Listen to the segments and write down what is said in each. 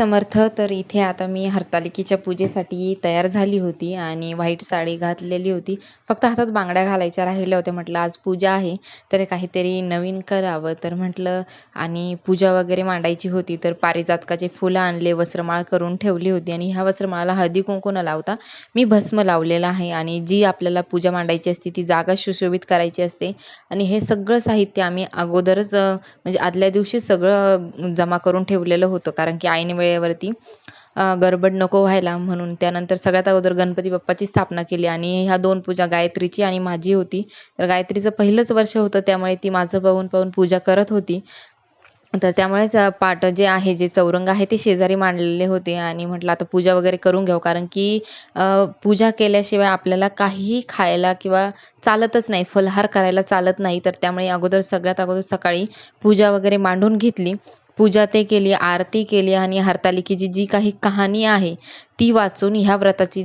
समर्थ तर इथे आता मी हरतालिकेच्या पूजेसाठी तयार झाली होती आणि व्हाईट साडी घातलेली होती. फक्त हातात बांगड्या घालायच्या राहिल्या होत्या म्हटलं आज पूजा आहे तर काहीतरी नवीन करावं. तर म्हटलं आणि पूजा वगैरे मांडायची होती तर पारिजातकाचे फुलं आणले वस्त्रमाळ करून ठेवली होती आणि ह्या वस्त्रमाळाला हळदी कुंकू न लावता मी भस्म लावलेला आहे आणि जी आपल्याला पूजा मांडायची असते ती जागा सुशोभित करायची असते. आणि हे सगळं साहित्य आम्ही अगोदरच म्हणजे आदल्या दिवशी सगळं जमा करून ठेवलेलं होतं कारण की ऐन वेळेवरती गडबड नको व्हायला म्हणून. त्यानंतर सगळ्यात अगोदर गणपती बाप्पाची स्थापना केली आणि ह्या दोन पूजा गायत्रीची आणि माझी होती. तर गायत्रीचं पहिलंच वर्ष होतं त्यामुळे ती माझं बघून पाहून पूजा करत होती. तर त्यामुळेच पाट जे आहे जे चौरंग आहे ते शेजारी मांडलेले होते आणि म्हटलं आता पूजा वगैरे करून घ्यावं कारण की पूजा केल्याशिवाय आपल्याला काहीही खायला किंवा चालतच नाही फलहार करायला चालत नाही. तर त्यामुळे अगोदर सगळ्यात अगोदर सकाळी पूजा वगैरे मांडून घेतली. पूजा ते केली आरती केली आणि हरतालिकेची जी काही कहाणी आहे ती वाचून ह्या व्रताची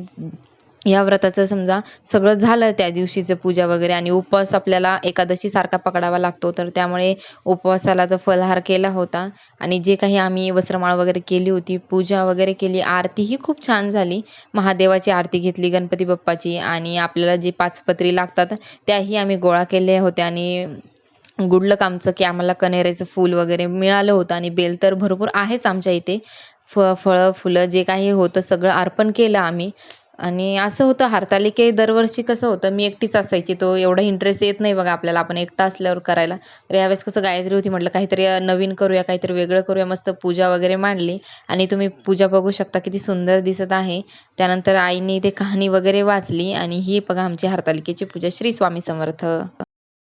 ह्या व्रताचं समजा सगळं झालं त्या दिवशीचं पूजा वगैरे आणि उपवास आपल्याला एकादशीसारखा पकडावा लागतो तर त्यामुळे उपवासाला तर फलहार केला होता आणि जे काही आम्ही वस्त्रमाळ वगैरे केली होती पूजा वगैरे केली आरतीही खूप छान झाली. महादेवाची आरती घेतली गणपती बाप्पाची आणि आपल्याला जे पाच पत्री लागतात त्याही आम्ही गोळा केल्या होत्या आणि गुडलक आमचं की आम्हाला कनेऱ्याचं फूल वगैरे मिळालं होतं आणि बेल तर भरपूर आहेच आमच्या इथे. फ फळं फुलं जे काही होतं सगळं अर्पण केलं आम्ही. आणि असं होतं हरतालिके दरवर्षी कसं होतं मी एकटीच असायची तो एवढा इंटरेस्ट येत नाही बघा आपल्याला आपण एकटा असल्यावर करायला. तर यावेळेस कसं गायत्री होती म्हटलं काहीतरी नवीन करूया काहीतरी वेगळं करूया मस्त पूजा वगैरे मांडली. आणि तुम्ही पूजा बघू शकता किती सुंदर दिसत आहे. त्यानंतर आईने ते कहाणी वगैरे वाचली आणि ही बघा आमची हरतालिकेची पूजा श्री स्वामी समर्थ.